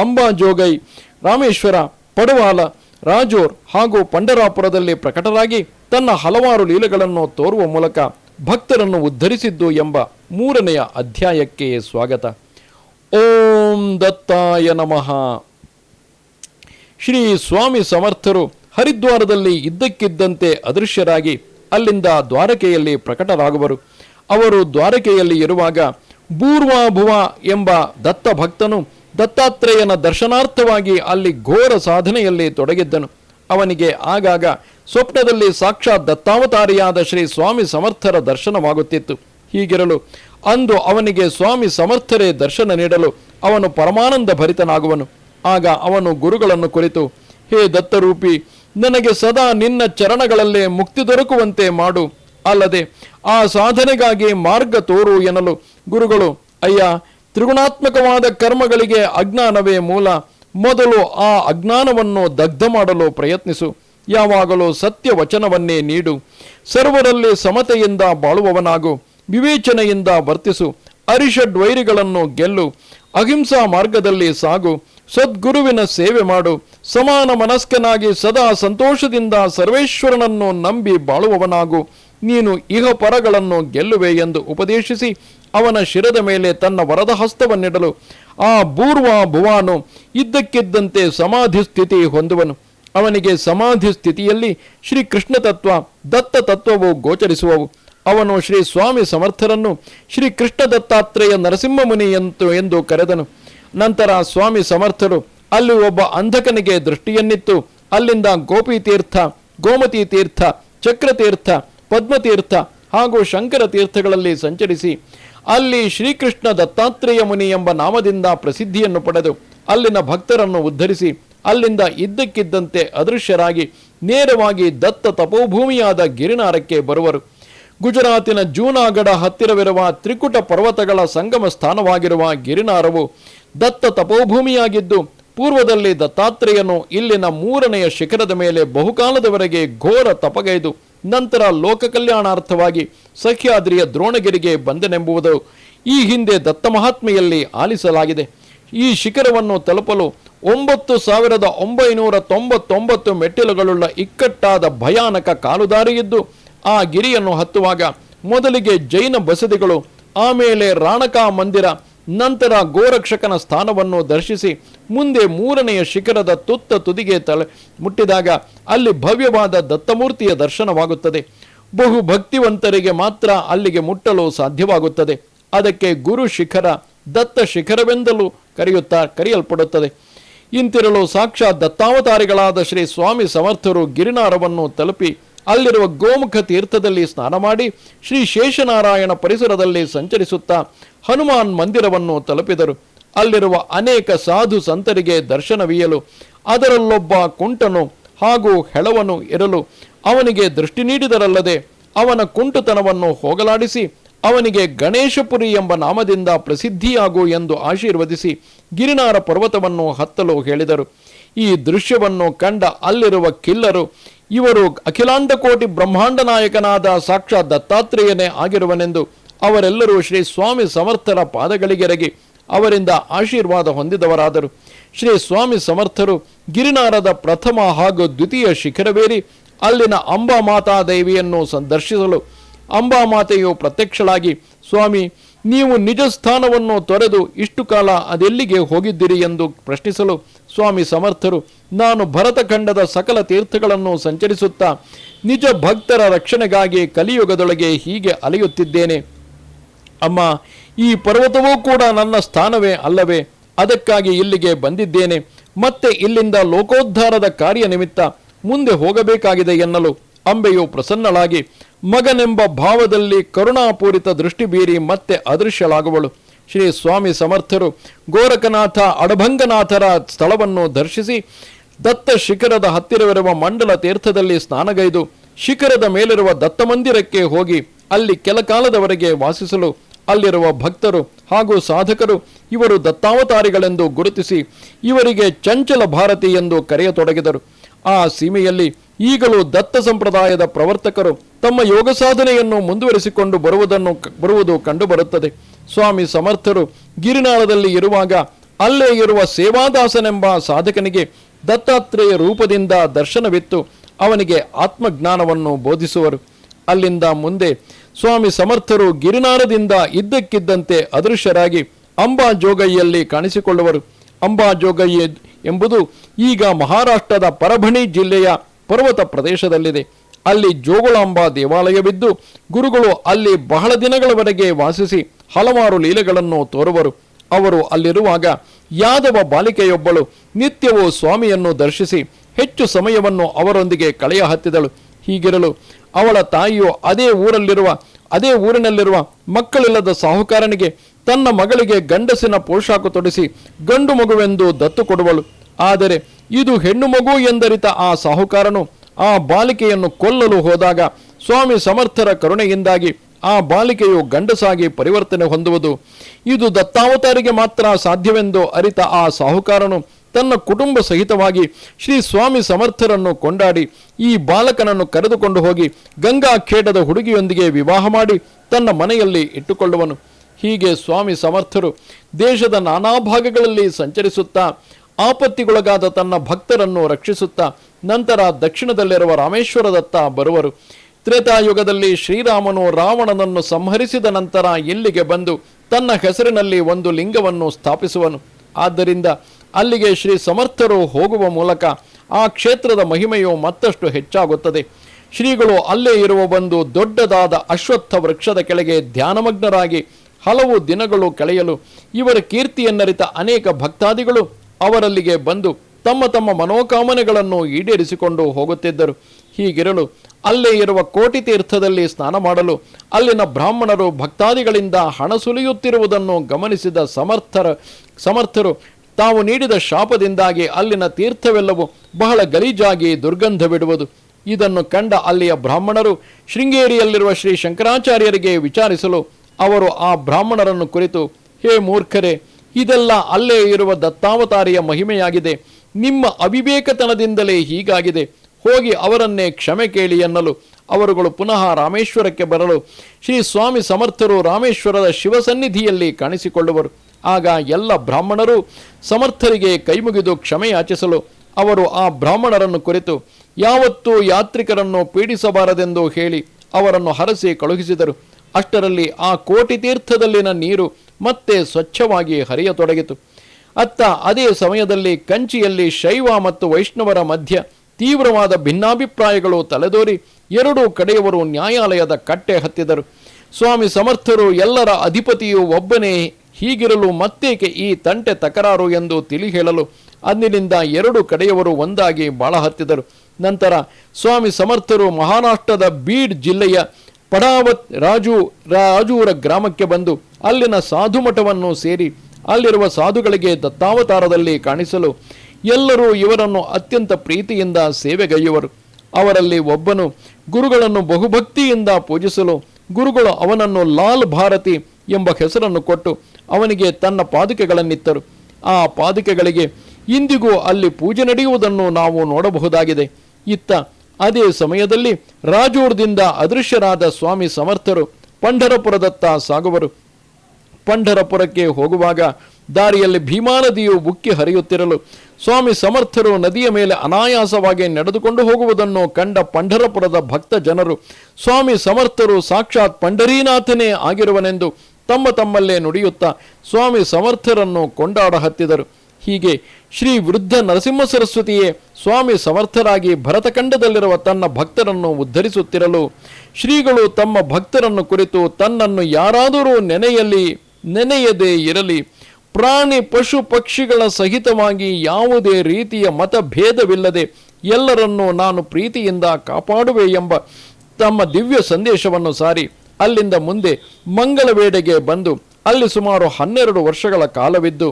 ಅಂಬಾಜೋಗೈ ರಾಮೇಶ್ವರ, ಪಡುವಾಲ, ರಾಜೋರ್ ಹಾಗೂ ಪಂಡರಾಪುರದಲ್ಲಿ ಪ್ರಕಟರಾಗಿ ತನ್ನ ಹಲವಾರು ಲೀಲೆಗಳನ್ನು ತೋರುವ ಮೂಲಕ ಭಕ್ತರನ್ನು ಉದ್ಧರಿಸಿದ್ದು ಎಂಬ ಮೂರನೆಯ ಅಧ್ಯಾಯಕ್ಕೆ ಸ್ವಾಗತ. ಓಂ ದತ್ತಾಯ ನಮಃ. ಶ್ರೀ ಸ್ವಾಮಿ ಸಮರ್ಥರು ಹರಿದ್ವಾರದಲ್ಲಿ ಇದ್ದಕ್ಕಿದ್ದಂತೆ ಅದೃಶ್ಯರಾಗಿ ಅಲ್ಲಿಂದ ದ್ವಾರಕೆಯಲ್ಲಿ ಪ್ರಕಟರಾಗುವರು. ಅವರು ದ್ವಾರಕೆಯಲ್ಲಿ ಇರುವಾಗ ಭೂರ್ವಾಭುವ ಎಂಬ ದತ್ತ ಭಕ್ತನು ದತ್ತಾತ್ರೇಯನ ದರ್ಶನಾರ್ಥವಾಗಿ ಅಲ್ಲಿ ಘೋರ ಸಾಧನೆಯಲ್ಲಿ ತೊಡಗಿದ್ದನು. ಅವನಿಗೆ ಆಗಾಗ ಸ್ವಪ್ನದಲ್ಲಿ ಸಾಕ್ಷಾತ್ ದತ್ತಾವತಾರಿಯಾದ ಶ್ರೀ ಸ್ವಾಮಿ ಸಮರ್ಥರ ದರ್ಶನವಾಗುತ್ತಿತ್ತು. ಹೀಗಿರಲು ಅಂದು ಅವನಿಗೆ ಸ್ವಾಮಿ ಸಮರ್ಥರೇ ದರ್ಶನ ನೀಡಲು ಅವನು ಪರಮಾನಂದ ಭರಿತನಾಗುವನು. ಆಗ ಅವನು ಗುರುಗಳನ್ನು ಕುರಿತು, ಹೇ ದತ್ತರೂಪಿ, ನನಗೆ ಸದಾ ನಿನ್ನ ಚರಣಗಳಲ್ಲೇ ಮುಕ್ತಿ ದೊರಕುವಂತೆ ಮಾಡು. ಅಲ್ಲದೆ ಆ ಸಾಧನೆಗಾಗಿ ಮಾರ್ಗ ತೋರು ಎನ್ನಲು ಗುರುಗಳು, ಅಯ್ಯ, ತ್ರಿಗುಣಾತ್ಮಕವಾದ ಕರ್ಮಗಳಿಗೆ ಅಜ್ಞಾನವೇ ಮೂಲ. ಮೊದಲು ಆ ಅಜ್ಞಾನವನ್ನು ದಗ್ಧ ಮಾಡಲು ಪ್ರಯತ್ನಿಸು. ಯಾವಾಗಲೂ ಸತ್ಯ ವಚನವನ್ನೇ ನೀಡು. ಸರ್ವರಲ್ಲಿ ಸಮತೆಯಿಂದ ಬಾಳುವವನಾಗು. ವಿವೇಚನೆಯಿಂದ ವರ್ತಿಸು. ಅರಿಷಡ್ವೈರಿಗಳನ್ನು ಗೆಲ್ಲು. ಅಹಿಂಸಾ ಮಾರ್ಗದಲ್ಲಿ ಸಾಗು. ಸದ್ಗುರುವಿನ ಸೇವೆ ಮಾಡು. ಸಮಾನ ಮನಸ್ಕನಾಗಿ ಸದಾ ಸಂತೋಷದಿಂದ ಸರ್ವೇಶ್ವರನನ್ನು ನಂಬಿ ಬಾಳುವವನಾಗು. ನೀನು ಇಹ ಪರಗಳನ್ನು ಗೆಲ್ಲುವೆ ಎಂದು ಉಪದೇಶಿಸಿ ಅವನ ಶಿರದ ಮೇಲೆ ತನ್ನ ವರದ ಹಸ್ತವನ್ನಿಡಲು ಆ ಬೂರ್ವ ಭುವಾನು ಇದ್ದಕ್ಕಿದ್ದಂತೆ ಸಮಾಧಿ ಸ್ಥಿತಿ ಹೊಂದುವನು. ಅವನಿಗೆ ಸಮಾಧಿ ಸ್ಥಿತಿಯಲ್ಲಿ ಶ್ರೀ ಕೃಷ್ಣ ತತ್ವ, ದತ್ತ ತತ್ವವು ಗೋಚರಿಸುವವು. ಅವನು ಶ್ರೀ ಸ್ವಾಮಿ ಸಮರ್ಥರನ್ನು ಶ್ರೀ ಕೃಷ್ಣ ದತ್ತಾತ್ರೇಯ ನರಸಿಂಹಮುನಿ ಎಂದು ಎಂದು ಕರೆದನು. ನಂತರ ಸ್ವಾಮಿ ಸಮರ್ಥರು ಅಲ್ಲಿ ಒಬ್ಬ ಅಂಧಕನಿಗೆ ದೃಷ್ಟಿಯನ್ನಿತ್ತು. ಅಲ್ಲಿಂದ ಗೋಪಿ ತೀರ್ಥ ಗೋಮತಿ ತೀರ್ಥ ಚಕ್ರತೀರ್ಥ, ಪದ್ಮತೀರ್ಥ ಹಾಗೂ ಶಂಕರ ತೀರ್ಥಗಳಲ್ಲಿ ಸಂಚರಿಸಿ ಅಲ್ಲಿ ಶ್ರೀಕೃಷ್ಣ ದತ್ತಾತ್ರೇಯ ಮುನಿ ಎಂಬ ನಾಮದಿಂದ ಪ್ರಸಿದ್ಧಿಯನ್ನು ಪಡೆದು ಅಲ್ಲಿನ ಭಕ್ತರನ್ನು ಉದ್ಧರಿಸಿ ಅಲ್ಲಿಂದ ಇದ್ದಕ್ಕಿದ್ದಂತೆ ಅದೃಶ್ಯರಾಗಿ ನೇರವಾಗಿ ದತ್ತ ತಪೋಭೂಮಿಯಾದ ಗಿರಿನಾರಕ್ಕೆ ಬರುವರು. ಗುಜರಾತಿನ ಜೂನಾಗಢ ಹತ್ತಿರವಿರುವ ತ್ರಿಕುಟ ಪರ್ವತಗಳ ಸಂಗಮ ಸ್ಥಾನವಾಗಿರುವ ಗಿರಿನಾರವು ದತ್ತ ತಪೋಭೂಮಿಯಾಗಿದ್ದು, ಪೂರ್ವದಲ್ಲಿ ದತ್ತಾತ್ರೇಯನು ಇಲ್ಲಿನ ಮೂರನೆಯ ಶಿಖರದ ಮೇಲೆ ಬಹುಕಾಲದವರೆಗೆ ಘೋರ ತಪಗೈದು ನಂತರ ಲೋಕ ಕಲ್ಯಾಣಾರ್ಥವಾಗಿ ಸಹ್ಯಾದ್ರಿಯ ದ್ರೋಣಗಿರಿಗೆ ಬಂದನೆಂಬುವುದು ಈ ಹಿಂದೆ ದತ್ತ ಮಹಾತ್ಮೆಯಲ್ಲಿ ಆಲಿಸಲಾಗಿದೆ. ಈ ಶಿಖರವನ್ನು ತಲುಪಲು ಒಂಬತ್ತು ಸಾವಿರದ ಒಂಬೈನೂರ ತೊಂಬತ್ತೊಂಬತ್ತು ಮೆಟ್ಟಿಲುಗಳುಳ್ಳ ಇಕ್ಕಟ್ಟಾದ ಭಯಾನಕ ಕಾಲುದಾರಿಯಿದ್ದು, ಆ ಗಿರಿಯನ್ನು ಹತ್ತುವಾಗ ಮೊದಲಿಗೆ ಜೈನ ಬಸದಿಗಳು, ಆಮೇಲೆ ರಾಣಕಾ ಮಂದಿರ ನಂತರ ಗೋರಕ್ಷಕನ ಸ್ಥಾನವನ್ನು ದರ್ಶಿಸಿ ಮುಂದೆ ಮೂರನೆಯ ಶಿಖರದ ತುತ್ತ ತುದಿಗೆ ತಳೆ ಮುಟ್ಟಿದಾಗ ಅಲ್ಲಿ ಭವ್ಯವಾದ ದತ್ತಮೂರ್ತಿಯ ದರ್ಶನವಾಗುತ್ತದೆ. ಬಹು ಭಕ್ತಿವಂತರಿಗೆ ಮಾತ್ರ ಅಲ್ಲಿಗೆ ಮುಟ್ಟಲು ಸಾಧ್ಯವಾಗುತ್ತದೆ. ಅದಕ್ಕೆ ಗುರು ಶಿಖರ ದತ್ತ ಶಿಖರವೆಂದಲೂ ಕರೆಯುತ್ತಾ ಕರೆಯಲ್ಪಡುತ್ತದೆ. ಇಂತಿರಲು ಸಾಕ್ಷಾತ್ ದತ್ತಾವತಾರಿಗಳಾದ ಶ್ರೀ ಸ್ವಾಮಿ ಸಮರ್ಥರು ಗಿರಿನಾರವನ್ನು ತಲುಪಿ ಅಲ್ಲಿರುವ ಗೋಮುಖ ತೀರ್ಥದಲ್ಲಿ ಸ್ನಾನ ಮಾಡಿ ಶ್ರೀ ಶೇಷನಾರಾಯಣ ಪರಿಸರದಲ್ಲಿ ಸಂಚರಿಸುತ್ತಾ ಹನುಮಾನ್ ಮಂದಿರವನ್ನು ತಲುಪಿದರು. ಅಲ್ಲಿರುವ ಅನೇಕ ಸಾಧು ಸಂತರಿಗೆ ದರ್ಶನವೀಯಲು ಅದರಲ್ಲೊಬ್ಬ ಕುಂಟನು ಹಾಗೂ ಹೆಳವನು ಇರಲು ಅವನಿಗೆ ದೃಷ್ಟಿ ನೀಡಿದರಲ್ಲದೆ ಅವನ ಕುಂಟುತನವನ್ನು ಹೋಗಲಾಡಿಸಿ ಅವನಿಗೆ ಗಣೇಶಪುರಿ ಎಂಬ ನಾಮದಿಂದ ಪ್ರಸಿದ್ಧಿಯಾಗು ಎಂದು ಆಶೀರ್ವದಿಸಿ ಗಿರಿನಾರ ಪರ್ವತವನ್ನು ಹತ್ತಲು ಹೇಳಿದರು. ಈ ದೃಶ್ಯವನ್ನು ಕಂಡ ಅಲ್ಲಿರುವ ಕಿಲ್ಲರು ಇವರು ಅಖಿಲಾಂಡ ಕೋಟಿ ಬ್ರಹ್ಮಾಂಡ ನಾಯಕನಾದ ಸಾಕ್ಷಾತ್ ದತ್ತಾತ್ರೇಯನೇ ಆಗಿರುವನೆಂದು ಅವರೆಲ್ಲರೂ ಶ್ರೀ ಸ್ವಾಮಿ ಸಮರ್ಥರ ಪಾದಗಳಿಗೆರಗಿ ಅವರಿಂದ ಆಶೀರ್ವಾದ ಹೊಂದಿದವರಾದರು. ಶ್ರೀ ಸ್ವಾಮಿ ಸಮರ್ಥರು ಗಿರಿನಾರದ ಪ್ರಥಮ ಹಾಗೂ ದ್ವಿತೀಯ ಶಿಖರವೇರಿ ಅಲ್ಲಿನ ಅಂಬಾ ಮಾತಾ ದೇವಿಯನ್ನು ಸಂದರ್ಶಿಸಲು ಅಂಬಾಮಾತೆಯು ಪ್ರತ್ಯಕ್ಷಳಾಗಿ, ಸ್ವಾಮಿ, ನೀವು ನಿಜ ಸ್ಥಾನವನ್ನು ತೊರೆದು ಇಷ್ಟು ಕಾಲ ಅದೆಲ್ಲಿಗೆ ಹೋಗಿದ್ದಿರಿ? ಎಂದು ಪ್ರಶ್ನಿಸಲು ಸ್ವಾಮಿ ಸಮರ್ಥರು, ನಾನು ಭರತಖಂಡದ ಸಕಲ ತೀರ್ಥಗಳನ್ನು ಸಂಚರಿಸುತ್ತಾ ನಿಜ ಭಕ್ತರ ರಕ್ಷಣೆಗಾಗಿ ಕಲಿಯುಗದೊಳಗೆ ಹೀಗೆ ಅಲೆಯುತ್ತಿದ್ದೇನೆ. ಅಮ್ಮ, ಈ ಪರ್ವತವೂ ಕೂಡ ನನ್ನ ಸ್ಥಾನವೇ ಅಲ್ಲವೇ? ಅದಕ್ಕಾಗಿ ಇಲ್ಲಿಗೆ ಬಂದಿದ್ದೇನೆ. ಮತ್ತೆ ಇಲ್ಲಿಂದ ಲೋಕೋದ್ಧಾರದ ಕಾರ್ಯ ನಿಮಿತ್ತ ಮುಂದೆ ಹೋಗಬೇಕಾಗಿದೆ ಎನ್ನಲು ಅಂಬೆಯು ಪ್ರಸನ್ನಳಾಗಿ, ಮಗನೆಂಬ ಭಾವದಲ್ಲಿ ಕರುಣಾಪೂರಿತ ದೃಷ್ಟಿ ಬೀರಿ ಮತ್ತೆ ಅದೃಶ್ಯಳಾಗುವಳು. ಶ್ರೀ ಸ್ವಾಮಿ ಸಮರ್ಥರು ಗೋರಖನಾಥ ಅಡಭಂಗನಾಥರ ಸ್ಥಳವನ್ನು ದರ್ಶಿಸಿ ದತ್ತ ಶಿಖರದ ಹತ್ತಿರವಿರುವ ಮಂಡಲ ತೀರ್ಥದಲ್ಲಿ ಸ್ನಾನಗೈದು ಶಿಖರದ ಮೇಲಿರುವ ದತ್ತ ಮಂದಿರಕ್ಕೆ ಹೋಗಿ ಅಲ್ಲಿ ಕೆಲ ಕಾಲದವರೆಗೆ ವಾಸಿಸಲು ಅಲ್ಲಿರುವ ಭಕ್ತರು ಹಾಗೂ ಸಾಧಕರು ಇವರು ದತ್ತಾವತಾರಿಗಳೆಂದು ಗುರುತಿಸಿ ಇವರಿಗೆ ಚಂಚಲ ಭಾರತಿ ಎಂದು ಕರೆಯತೊಡಗಿದರು. ಆ ಸೀಮೆಯಲ್ಲಿ ಈಗಲೂ ದತ್ತ ಸಂಪ್ರದಾಯದ ಪ್ರವರ್ತಕರು ತಮ್ಮ ಯೋಗ ಸಾಧನೆಯನ್ನು ಮುಂದುವರಿಸಿಕೊಂಡು ಬರುವುದನ್ನು ಬರುವುದು ಕಂಡುಬರುತ್ತದೆ. ಸ್ವಾಮಿ ಸಮರ್ಥರು ಗಿರಿನಾಳದಲ್ಲಿ ಇರುವಾಗ ಅಲ್ಲೇ ಇರುವ ಸೇವಾದಾಸನೆಂಬ ಸಾಧಕನಿಗೆ ದತ್ತಾತ್ರೇಯ ರೂಪದಿಂದ ದರ್ಶನವಿತ್ತು. ಅವನಿಗೆ ಆತ್ಮಜ್ಞಾನವನ್ನು ಬೋಧಿಸುವರು. ಅಲ್ಲಿಂದ ಮುಂದೆ ಸ್ವಾಮಿ ಸಮರ್ಥರು ಗಿರಿನಾಳದಿಂದ ಇದ್ದಕ್ಕಿದ್ದಂತೆ ಅದೃಶ್ಯರಾಗಿ ಅಂಬಾ ಜೋಗೈಯಲ್ಲಿ ಕಾಣಿಸಿಕೊಳ್ಳುವರು. ಅಂಬಾಜೋಗೈ ಎಂಬುದು ಈಗ ಮಹಾರಾಷ್ಟ್ರದ ಪರಭಣಿ ಜಿಲ್ಲೆಯ ಪರ್ವತ ಪ್ರದೇಶದಲ್ಲಿದೆ. ಅಲ್ಲಿ ಜೋಗುಳಾಂಬ ದೇವಾಲಯವಿದ್ದು, ಗುರುಗಳು ಅಲ್ಲಿ ಬಹಳ ದಿನಗಳವರೆಗೆ ವಾಸಿಸಿ ಹಲವಾರು ಲೀಲೆಗಳನ್ನು ತೋರುವರು. ಅವರು ಅಲ್ಲಿರುವಾಗ ಯಾದವ ಬಾಲಿಕೆಯೊಬ್ಬಳು ನಿತ್ಯವೂ ಸ್ವಾಮಿಯನ್ನು ದರ್ಶಿಸಿ ಹೆಚ್ಚು ಸಮಯವನ್ನು ಅವರೊಂದಿಗೆ ಕಳೆಯ ಹತ್ತಿದಳು. ಹೀಗಿರಲು ಅವಳ ತಾಯಿಯು ಅದೇ ಊರಲ್ಲಿರುವ, ಅದೇ ಊರಿನಲ್ಲಿರುವ ಮಕ್ಕಳಿಲ್ಲದ ಸಾಹುಕಾರನಿಗೆ ತನ್ನ ಮಗಳಿಗೆ ಗಂಡಸಿನ ಪೋಷಾಕು ತೊಡಿಸಿ ಗಂಡು ಮಗುವೆಂದು ದತ್ತು ಕೊಡುವಳು. ಆದರೆ ಇದು ಹೆಣ್ಣು ಮಗು ಎಂದರಿತ ಆ ಸಾಹುಕಾರನು ಆ ಬಾಲಿಕೆಯನ್ನು ಕೊಲ್ಲಲು ಹೋದಾಗ ಸ್ವಾಮಿ ಸಮರ್ಥರ ಕರುಣೆಯಿಂದಾಗಿ ಆ ಬಾಲಿಕೆಯು ಗಂಡಸಾಗಿ ಪರಿವರ್ತನೆ ಹೊಂದುವುದು. ಇದು ದತ್ತಾವತಾರಿಗೆ ಮಾತ್ರ ಸಾಧ್ಯವೆಂದು ಅರಿತ ಆ ಸಾಹುಕಾರನು ತನ್ನ ಕುಟುಂಬ ಸಹಿತವಾಗಿ ಶ್ರೀ ಸ್ವಾಮಿ ಸಮರ್ಥರನ್ನು ಕೊಂಡಾಡಿ ಈ ಬಾಲಕನನ್ನು ಕರೆದುಕೊಂಡು ಹೋಗಿ ಗಂಗಾ ಖೇಡದ ಹುಡುಗಿಯೊಂದಿಗೆ ವಿವಾಹ ಮಾಡಿ ತನ್ನ ಮನೆಯಲ್ಲಿ ಇಟ್ಟುಕೊಳ್ಳುವನು. ಹೀಗೆ ಸ್ವಾಮಿ ಸಮರ್ಥರು ದೇಶದ ನಾನಾ ಭಾಗಗಳಲ್ಲಿ ಸಂಚರಿಸುತ್ತಾ, ಆಪತ್ತಿಗೊಳಗಾದ ತನ್ನ ಭಕ್ತರನ್ನು ರಕ್ಷಿಸುತ್ತಾ, ನಂತರ ದಕ್ಷಿಣದಲ್ಲಿರುವ ರಾಮೇಶ್ವರದತ್ತ ಬರುವರು. ತ್ರೇತಾಯುಗದಲ್ಲಿ ಶ್ರೀರಾಮನು ರಾವಣನನ್ನು ಸಂಹರಿಸಿದ ನಂತರ ಇಲ್ಲಿಗೆ ಬಂದು ತನ್ನ ಹೆಸರಿನಲ್ಲಿ ಒಂದು ಲಿಂಗವನ್ನು ಸ್ಥಾಪಿಸುವನು. ಆದ್ದರಿಂದ ಅಲ್ಲಿಗೆ ಶ್ರೀ ಸಮರ್ಥರು ಹೋಗುವ ಮೂಲಕ ಆ ಕ್ಷೇತ್ರದ ಮಹಿಮೆಯು ಮತ್ತಷ್ಟು ಹೆಚ್ಚಾಗುತ್ತದೆ. ಶ್ರೀಗಳು ಅಲ್ಲೇ ಇರುವ ಒಂದು ದೊಡ್ಡದಾದ ಅಶ್ವತ್ಥ ವೃಕ್ಷದ ಕೆಳಗೆ ಧ್ಯಾನಮಗ್ನರಾಗಿ ಹಲವು ದಿನಗಳು ಕಳೆಯಲು ಇವರ ಕೀರ್ತಿಯನ್ನರಿತ ಅನೇಕ ಭಕ್ತಾದಿಗಳು ಅವರಲ್ಲಿಗೆ ಬಂದು ತಮ್ಮ ತಮ್ಮ ಮನೋಕಾಮನೆಗಳನ್ನು ಈಡೇರಿಸಿಕೊಂಡು ಹೋಗುತ್ತಿದ್ದರು. ಹೀಗಿರಲು ಅಲ್ಲೇ ಇರುವ ಕೋಟಿ ತೀರ್ಥದಲ್ಲಿ ಸ್ನಾನ ಮಾಡಲು ಅಲ್ಲಿನ ಬ್ರಾಹ್ಮಣರು ಭಕ್ತಾದಿಗಳಿಂದ ಹಣ ಸುಲಿಯುತ್ತಿರುವುದನ್ನು ಗಮನಿಸಿದ ಸಮರ್ಥರ ಸಮರ್ಥರು, ತಾವು ನೀಡಿದ ಶಾಪದಿಂದಾಗಿ ಅಲ್ಲಿನ ತೀರ್ಥವೆಲ್ಲವೂ ಬಹಳ ಗಲೀಜಾಗಿ ದುರ್ಗಂಧ ಬಿಡುವುದು ಇದನ್ನು ಕಂಡ ಅಲ್ಲಿಯ ಬ್ರಾಹ್ಮಣರು ಶೃಂಗೇರಿಯಲ್ಲಿರುವ ಶ್ರೀ ಶಂಕರಾಚಾರ್ಯರಿಗೆ ವಿಚಾರಿಸಲು ಅವರು ಆ ಬ್ರಾಹ್ಮಣರನ್ನು ಕುರಿತು, ಹೇ ಮೂರ್ಖರೇ, ಇದೆಲ್ಲ ಅಲ್ಲೇ ಇರುವ ದತ್ತಾವತಾರಿಯ ಮಹಿಮೆಯಾಗಿದೆ. ನಿಮ್ಮ ಅವಿವೇಕತನದಿಂದಲೇ ಹೀಗಾಗಿದೆ. ಹೋಗಿ ಅವರನ್ನೇ ಕ್ಷಮೆ ಕೇಳಿ ಎನ್ನಲು. ಅವರುಗಳು ಪುನಃ ರಾಮೇಶ್ವರಕ್ಕೆ ಬರಲು. ಶ್ರೀ ಸ್ವಾಮಿ ಸಮರ್ಥರು ರಾಮೇಶ್ವರದ ಶಿವಸನ್ನಿಧಿಯಲ್ಲಿ ಕಾಣಿಸಿಕೊಳ್ಳುವರು. ಆಗ ಎಲ್ಲ ಬ್ರಾಹ್ಮಣರು ಸಮರ್ಥರಿಗೆ ಕೈಮುಗಿದು ಕ್ಷಮೆಯಾಚಿಸಲು ಅವರು ಆ ಬ್ರಾಹ್ಮಣರನ್ನು ಕುರಿತು, ಯಾವತ್ತೂ ಯಾತ್ರಿಕರನ್ನು ಪೀಡಿಸಬಾರದೆಂದು ಹೇಳಿ ಅವರನ್ನು ಹರಸಿ ಕಳುಹಿಸಿದರು. ಅಷ್ಟರಲ್ಲಿ ಆ ಕೋಟಿ ತೀರ್ಥದಲ್ಲಿನ ನೀರು ಮತ್ತೆ ಸ್ವಚ್ಛವಾಗಿ ಹರಿಯತೊಡಗಿತು. ಅತ್ತ ಅದೇ ಸಮಯದಲ್ಲಿ ಕಂಚಿಯಲ್ಲಿ ಶೈವ ಮತ್ತು ವೈಷ್ಣವರ ಮಧ್ಯ ತೀವ್ರವಾದ ಭಿನ್ನಾಭಿಪ್ರಾಯಗಳು ತಲೆದೋರಿ ಎರಡೂ ಕಡೆಯವರು ನ್ಯಾಯಾಲಯದ ಕಟ್ಟೆ ಹತ್ತಿದರು. ಸ್ವಾಮಿ ಸಮರ್ಥರು ಎಲ್ಲರ ಅಧಿಪತಿಯು ಒಬ್ಬನೇ, ಹೀಗಿರಲು ಮತ್ತೇಕೆ ಈ ತಂಟೆ ತಕರಾರು ಎಂದು ತಿಳಿ ಹೇಳಲು ಅಂದಿನಿಂದ ಎರಡು ಕಡೆಯವರು ಒಂದಾಗಿ ಬಾಳ ಹತ್ತಿದರು ನಂತರ ಸ್ವಾಮಿ ಸಮರ್ಥರು ಮಹಾರಾಷ್ಟ್ರದ ಬೀಡ್ ಜಿಲ್ಲೆಯ ಪಡಾವತ್ ರಾಜು, ರಾಜೂರ ಗ್ರಾಮಕ್ಕೆ ಬಂದು ಅಲ್ಲಿನ ಸಾಧು ಮಠವನ್ನು ಸೇರಿ ಅಲ್ಲಿರುವ ಸಾಧುಗಳಿಗೆ ದತ್ತಾವತಾರದಲ್ಲಿ ಕಾಣಿಸಲು ಎಲ್ಲರೂ ಇವರನ್ನು ಅತ್ಯಂತ ಪ್ರೀತಿಯಿಂದ ಸೇವೆಗೈಯುವರು. ಅವರಲ್ಲಿ ಒಬ್ಬನು ಗುರುಗಳನ್ನು ಬಹುಭಕ್ತಿಯಿಂದ ಪೂಜಿಸಲು ಗುರುಗಳು ಅವನನ್ನು ಲಾಲ್ ಭಾರತಿ ಎಂಬ ಹೆಸರನ್ನು ಕೊಟ್ಟು ಅವನಿಗೆ ತನ್ನ ಪಾದುಕೆಗಳನ್ನಿತ್ತರು. ಆ ಪಾದುಕೆಗಳಿಗೆ ಇಂದಿಗೂ ಅಲ್ಲಿ ಪೂಜೆ ನಡೆಯುವುದನ್ನು ನಾವು ನೋಡಬಹುದಾಗಿದೆ. ಇತ್ತ ಅದೇ ಸಮಯದಲ್ಲಿ ರಾಜೂರ್ದಿಂದ ಅದೃಶ್ಯರಾದ ಸ್ವಾಮಿ ಸಮರ್ಥರು ಪಂಢರಪುರದತ್ತ ಸಾಗುವರು. ಪಂಢರಪುರಕ್ಕೆ ಹೋಗುವಾಗ ದಾರಿಯಲ್ಲಿ ಭೀಮಾ ನದಿಯು ಉಕ್ಕಿ ಹರಿಯುತ್ತಿರಲು ಸ್ವಾಮಿ ಸಮರ್ಥರು ನದಿಯ ಮೇಲೆ ಅನಾಯಾಸವಾಗಿ ನಡೆದುಕೊಂಡು ಹೋಗುವುದನ್ನು ಕಂಡ ಪಂಢರಪುರದ ಭಕ್ತ ಜನರು ಸ್ವಾಮಿ ಸಮರ್ಥರು ಸಾಕ್ಷಾತ್ ಪಂಢರೀನಾಥನೇ ಆಗಿರುವನೆಂದು ತಮ್ಮ ತಮ್ಮಲ್ಲೇ ನುಡಿಯುತ್ತಾ ಸ್ವಾಮಿ ಸಮರ್ಥರನ್ನು ಕೊಂಡಾಡ ಹತ್ತಿದರು ಹೀಗೆ ಶ್ರೀ ವೃದ್ಧ ನರಸಿಂಹ ಸರಸ್ವತಿಯೇ ಸ್ವಾಮಿ ಸಮರ್ಥರಾಗಿ ಭರತಖಂಡದಲ್ಲಿರುವ ತನ್ನ ಭಕ್ತರನ್ನು ಉದ್ಧರಿಸುತ್ತಿರಲು, ಶ್ರೀಗಳು ತಮ್ಮ ಭಕ್ತರನ್ನು ಕುರಿತು ತನ್ನನ್ನು ಯಾರಾದರೂ ನೆನೆಯಲಿ, ನೆನೆಯದೇ ಇರಲಿ, ಪ್ರಾಣಿ ಪಶು ಪಕ್ಷಿಗಳ ಸಹಿತವಾಗಿ ಯಾವುದೇ ರೀತಿಯ ಮತಭೇದವಿಲ್ಲದೆ ಎಲ್ಲರನ್ನೂ ನಾನು ಪ್ರೀತಿಯಿಂದ ಕಾಪಾಡುವೆ ಎಂಬ ತಮ್ಮ ದಿವ್ಯ ಸಂದೇಶವನ್ನು ಸಾರಿ ಅಲ್ಲಿಂದ ಮುಂದೆ ಮಂಗಳವೇಡೆಗೆ ಬಂದು ಅಲ್ಲಿ ಸುಮಾರು ಹನ್ನೆರಡು ವರ್ಷಗಳ ಕಾಲವಿದ್ದು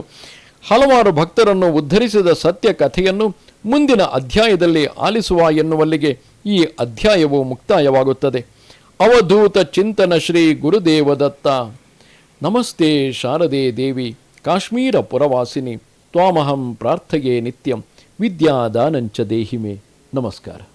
ಹಲವಾರು ಭಕ್ತರನ್ನು ಉದ್ಧರಿಸಿದ ಸತ್ಯ ಕಥೆಯನ್ನು ಮುಂದಿನ ಅಧ್ಯಾಯದಲ್ಲಿ ಆಲಿಸುವ ಎನ್ನುವಲ್ಲಿಗೆ ಈ ಅಧ್ಯಾಯವು ಮುಕ್ತಾಯವಾಗುತ್ತದೆ. ಅವಧೂತ ಚಿಂತನ ಶ್ರೀ ಗುರುದೇವದತ್ತ. ನಮಸ್ತೆ ಶಾರದೆ ದೇವಿ, ಕಾಶ್ಮೀರ ಪುರವಾಸಿನಿ, ತ್ವಾಮಹಂ ಪ್ರಾರ್ಥಯೇ ನಿತ್ಯಂ, ವಿದ್ಯಾದಾನಂಚ ದೇಹಿಮೆ. ನಮಸ್ಕಾರ.